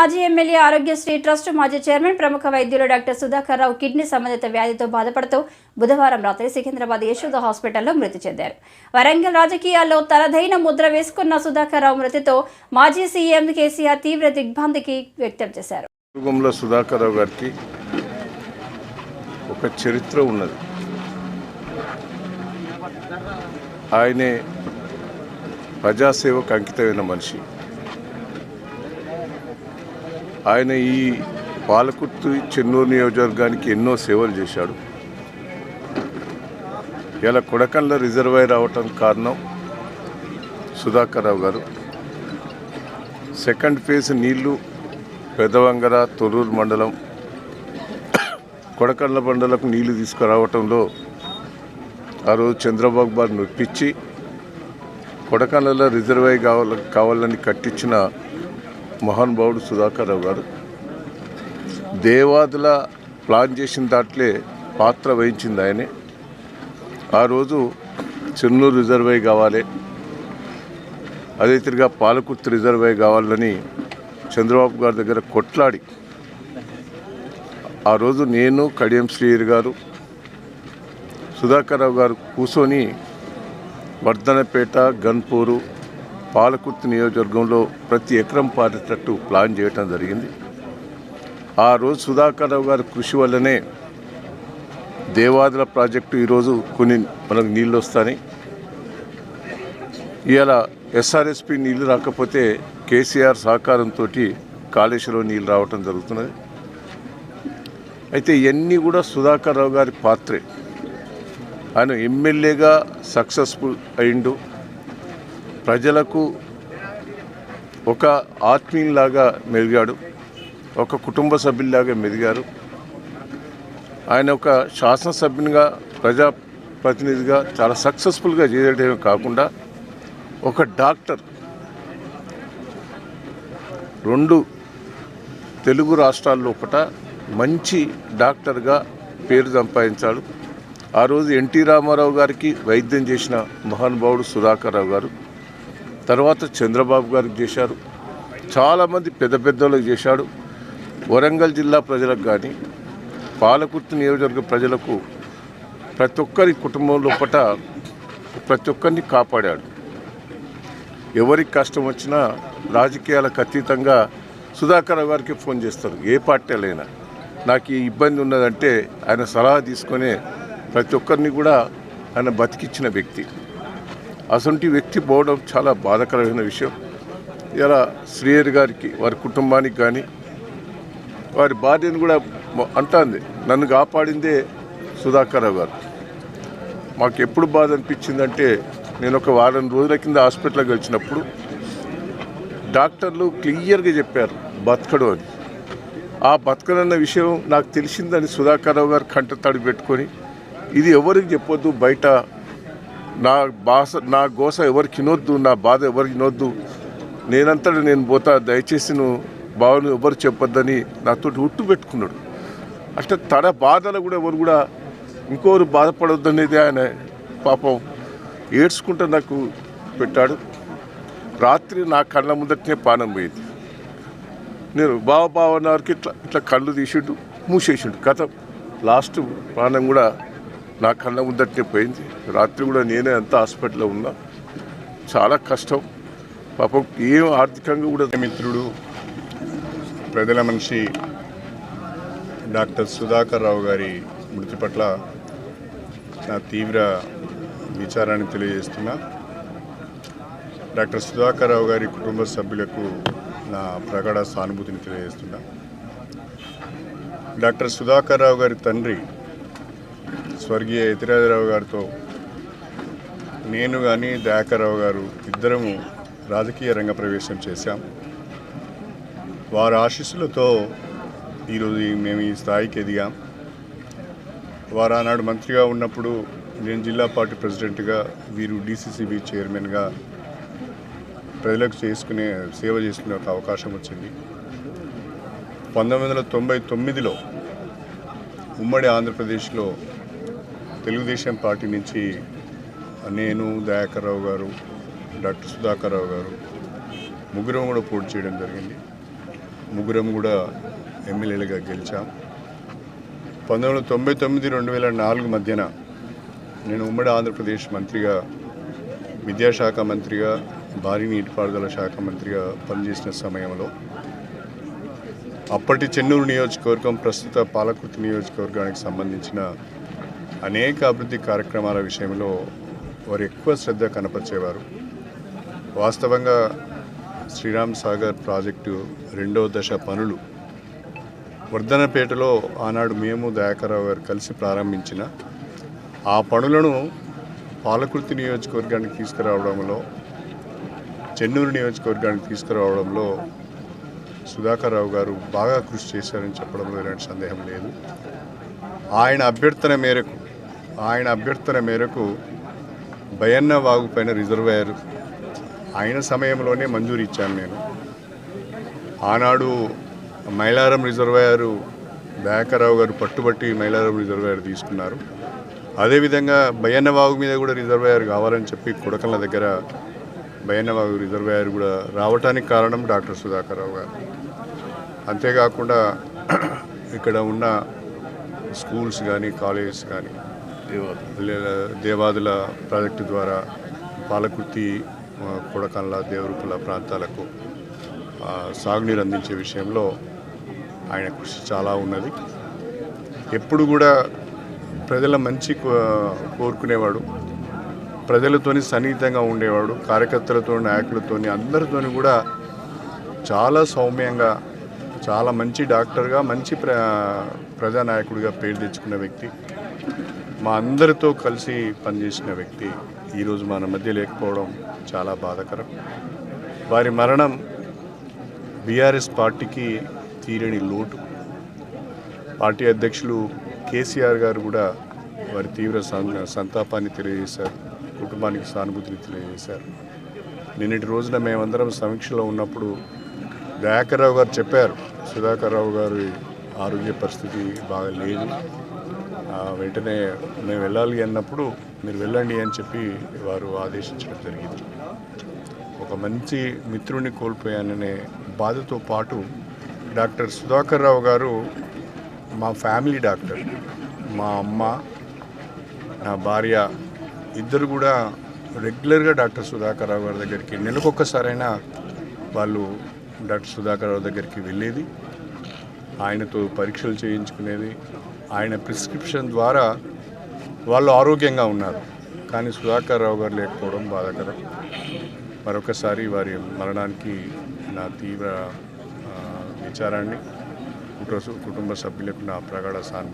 మాజీ MLA Aarogyasri trust మాజీ chairman ప్రముఖ వైద్యులు డాక్టర్ సుధాకర్ రావు కిడ్నీ సంబంధిత వ్యాధితో బాధపడుతూ బుధవారం రాత్రి సికింద్రాబాద్ యశోద హాస్పిటల్లో మృతి చెందారు. వరంగల్ రాజకీయాల్లో తనదైన ముద్ర వేసుకున్న సుధాకర్ రావు మృతితో మాజీ సీఎం కేసీఆర్ తీవ్ర దిగ్భ్రాంతికి వ్యక్తం చేశారు. సుధాకర్ రావు గారికి ఒక చరిత్ర ఉన్నది. ఆయనే ప్రజాసేవకు అంకితమైన మనిషి. ఆయన ఈ పాలకుర్తి చెన్నూరు నియోజకవర్గానికి ఎన్నో సేవలు చేశాడు. ఇలా కొడకండ్ల రిజర్వాయర్ అవటం కారణం సుధాకర్రావు గారు. సెకండ్ ఫేజ్ నీళ్ళు పెదవంగర తొర్రూరు మండలం కొడకండ్ల మండలకు నీళ్ళు తీసుకురావటంలో ఆ రోజు చంద్రబాబు గారు నొప్పించి కొడకళ్ళలో రిజర్వాయర్ కావాల కావాలని కట్టించిన మహానుభావుడు సుధాకర్రావు గారు. దేవాదుల ప్లాన్ చేసిన దాంట్లే పాత్ర వహించింది ఆయనే. ఆ రోజు చెన్నూరు రిజర్వే కావాలి. అదే తిరిగా పాలకుర్తి రిజర్వే కావాలని చంద్రబాబు గారి దగ్గర కొట్లాడి ఆ రోజు నేను కడియం శ్రీయర్ గారు సుధాకర్రావు గారు కూర్చొని వర్ధనపేట గన్పూరు పాలకుర్తి నియోజకవర్గంలో ప్రతి ఎకరం పారేటట్టు ప్లాన్ చేయటం జరిగింది. ఆ రోజు సుధాకర్రావు గారి కృషి వల్లనే దేవాదుల ప్రాజెక్టు ఈరోజు కొన్ని మనకు నీళ్ళు వస్తాయి. ఇవాళ ఎస్ఆర్ఎస్పి నీళ్ళు రాకపోతే కేసీఆర్ సహకారంతో కాళేశ్వరం నీళ్ళు రావటం జరుగుతున్నది. అయితే ఇవన్నీ కూడా సుధాకర్ రావు గారి పాత్రే. ఆయన ఎమ్మెల్యేగా సక్సెస్ఫుల్ అయిండు. ప్రజలకు ఒక ఆత్మీయులాగా మెరిగాడు ఒక కుటుంబ సభ్యుల్లాగా మెదిగారు. ఆయన ఒక శాసనసభ్యునిగా ప్రజాప్రతినిధిగా చాలా సక్సెస్ఫుల్గా చేయడమే కాకుండా ఒక డాక్టర్. రెండు తెలుగు రాష్ట్రాల్లో ఒకట మంచి డాక్టర్గా పేరు సంపాదించాడు. ఆ రోజు ఎన్టీ రామారావు గారికి వైద్యం చేసిన మహానుభావుడు సుధాకర్ రావు గారు తర్వాత చంద్రబాబు గారికి చేశారు. చాలామంది పెద్ద పెద్దలకు చేశాడు. వరంగల్ జిల్లా ప్రజలకు కానీ పాలకుర్తి నియోజకవర్గ ప్రజలకు ప్రతి ఒక్కరి కుటుంబం లోపట ప్రతి ఒక్కరిని కాపాడాడు. ఎవరికి కష్టం వచ్చినా రాజకీయాలకు అతీతంగా సుధాకర్ గారికి ఫోన్ చేస్తారు. ఏ పార్టీలైనా. నాకు ఈ ఇబ్బంది ఉన్నదంటే ఆయన సలహా తీసుకొని ప్రతి ఒక్కరిని కూడా ఆయన బతికిచ్చిన వ్యక్తి. అసంటి వ్యక్తి పోవడం చాలా బాధాకరమైన విషయం. ఇలా శ్రీహరి గారికి వారి కుటుంబానికి కానీ వారి భార్యను కూడా మొ- అంటాంది నన్ను కాపాడిందే సుధాకర్ గారు. మాకు ఎప్పుడు బాధ అనిపించిందంటే నేను ఒక వారం రోజుల కింద హాస్పిటల్కి వచ్చినప్పుడు డాక్టర్లు క్లియర్గా చెప్పారు బతకడు అని. ఆ బతకడన్న విషయం నాకు తెలిసిందని సుధాకర్ గారు కంట తడి పెట్టుకొని ఇది ఎవరికి చెప్పొద్దు బయట నా బాస నా గోస ఎవరికి వినొద్దు నా బాధ ఎవరికి వినొద్దు నేనంతటా నేను పోతా దయచేసి నువ్వు బావను ఎవరు చెప్పొద్దని నాతో ఉట్టు పెట్టుకున్నాడు. అంటే తన బాధలు కూడా ఎవరు కూడా ఇంకోరు బాధపడొద్దనేది ఆయన పాపం ఏడ్చుకుంటూ నాకు పెట్టాడు. రాత్రి నా కళ్ళ ముందటనే పానం పోయింది. నేను బావ బావ అన్నవారికి ఇట్లా ఇట్లా కళ్ళు తీసిండు మూసేసిండు. కథ లాస్ట్ ప్రాణం కూడా నా కళ్ళ ముందటనే పోయింది. రాత్రి కూడా నేనే అంత హాస్పిటల్లో ఉన్నా. చాలా కష్టం. పాపం ఏం ఆర్థికంగా కూడా మిత్రుడు ప్రజల మనిషి డాక్టర్ సుధాకర్ రావు గారి మృతి పట్ల నా తీవ్ర విచారాన్ని తెలియజేస్తున్నా. డాక్టర్ సుధాకర్ రావు గారి కుటుంబ సభ్యులకు నా ప్రగాఢ సానుభూతిని తెలియజేస్తున్నా. డాక్టర్ సుధాకర్ రావు గారి తండ్రి స్వర్గీయ ఇతిరాజరావు గారితో నేను కానీ దయాకర్రావు గారు ఇద్దరము రాజకీయ రంగ ప్రవేశం చేశాం. వారి ఆశీస్సులతో ఈరోజు మేము ఈ స్థాయికి ఎదిగాం. వారు ఆనాడు మంత్రిగా ఉన్నప్పుడు నేను జిల్లా పార్టీ ప్రెసిడెంట్గా వీరు డీసీసీబీ చైర్మన్గా ప్రజలకు చేసుకునే సేవ చేసుకునే ఒక అవకాశం వచ్చింది. పంతొమ్మిది వందల తొంభై తొమ్మిదిలో ఉమ్మడి ఆంధ్రప్రదేశ్లో తెలుగుదేశం పార్టీ నుంచి నేను దయాకర్రావు గారు డాక్టర్ సుధాకర్రావు గారు ముగ్గురం కూడా పోటీ చేయడం జరిగింది. ముగ్గురం కూడా ఎమ్మెల్యేలుగా గెలిచాం. పంతొమ్మిది వందల తొంభై తొమ్మిది రెండు వేల నాలుగు మధ్యన నేను ఉమ్మడి ఆంధ్రప్రదేశ్ మంత్రిగా విద్యాశాఖ మంత్రిగా భారీ నీటిపారుదల శాఖ మంత్రిగా పనిచేసిన సమయంలో అప్పటి చెన్నూరు నియోజకవర్గం ప్రస్తుత పాలకుర్తి నియోజకవర్గానికి సంబంధించిన అనేక అభివృద్ధి కార్యక్రమాల విషయంలో వారు ఎక్కువ శ్రద్ధ కనపరిచేవారు. వాస్తవంగా శ్రీరామ్ సాగర్ ప్రాజెక్టు రెండో దశ పనులు. వర్ధనపేటలో ఆనాడు మేము దయాకరావు గారు కలిసి ప్రారంభించిన ఆ పనులను పాలకుర్తి నియోజకవర్గానికి తీసుకురావడంలో చెన్నూరు నియోజకవర్గానికి తీసుకురావడంలో సుధాకర్ రావు గారు బాగా కృషి చేశారని చెప్పడంలో ఎలాంటి సందేహం లేదు. ఆయన అభ్యర్థన మేరకు ఆయన అభ్యర్థన మేరకు భయన్న వాగు పైన రిజర్వాయర్ ఆయన సమయంలోనే మంజూరు ఇచ్చాను నేను. ఆనాడు మైలారం రిజర్వాయరు దయాకరావు గారు పట్టుబట్టి మైలారం రిజర్వాయర్ తీసుకున్నారు. అదేవిధంగా బయ్యన్న వాగు మీద కూడా రిజర్వాయర్ కావాలని చెప్పి కొడకళ్ళ దగ్గర బయ్యన్న వాగు రిజర్వాయర్ కూడా రావటానికి కారణం డాక్టర్ సుధాకర్ రావు గారు. అంతేకాకుండా ఇక్కడ ఉన్న స్కూల్స్ కానీ కాలేజెస్ కానీ దేవాదుల ప్రాజెక్టు ద్వారా పాలకుర్తి కొడకండ్ల కొడకళ్ళ ప్రాంతాలకు సాగునీరు అందించే విషయంలో ఆయన కృషి చాలా ఉన్నది. ఎప్పుడు కూడా ప్రజల మంచి కో- కోరుకునేవాడు. ప్రజలతోని సన్నిహితంగా ఉండేవాడు. కార్యకర్తలతో నాయకులతోని అందరితోని కూడా చాలా సౌమ్యంగా చాలా మంచి డాక్టర్గా మంచి ప్ర ప్రజానాయకుడిగా పేరు తెచ్చుకున్న వ్యక్తి. మా అందరితో కలిసి పనిచేసిన వ్యక్తి ఈరోజు మన మధ్య లేకపోవడం చాలా బాధకరం. వారి మరణం బీఆర్ఎస్ పార్టీకి తీరని లోటు. పార్టీ అధ్యక్షులు కేసీఆర్ గారు కూడా వారి తీవ్ర సంతాపాన్ని తెలియజేశారు. కుటుంబానికి సానుభూతిని తెలియజేశారు. నిన్నటి రోజున మేమందరం సమీక్షలో ఉన్నప్పుడు దయాకర్రావు గారు చెప్పారు సుధాకర్రావు గారి ఆరోగ్య పరిస్థితి బాగా లేదు వెంటనే మేము వెళ్ళాలి అన్నప్పుడు మీరు వెళ్ళండి అని చెప్పి వారు ఆదేశించడం జరిగింది. ఒక మంచి మిత్రుడిని కోల్పోయాననే బాధతో పాటు డాక్టర్ సుధాకర్ రావు గారు మా ఫ్యామిలీ డాక్టర్ మా అమ్మ నా భార్య ఇద్దరు కూడా రెగ్యులర్గా డాక్టర్ సుధాకర్ రావు గారి దగ్గరికి నెలకొక్కసారైనా వాళ్ళు డాక్టర్ సుధాకర్ రావు దగ్గరికి వెళ్ళేది. ఆయనతో పరీక్షలు చేయించుకునేది. ఆయన ప్రిస్క్రిప్షన్ ద్వారా వాళ్ళు ఆరోగ్యంగా ఉన్నారు. కానీ సుధాకర్ రావు గారు లేకపోవడం బాధాకరం. మరొకసారి వారి మరణానికి నా తీవ్ర విచారాన్ని కుటుంబ సభ్యులకు నా ప్రగాఢ సానుభూతి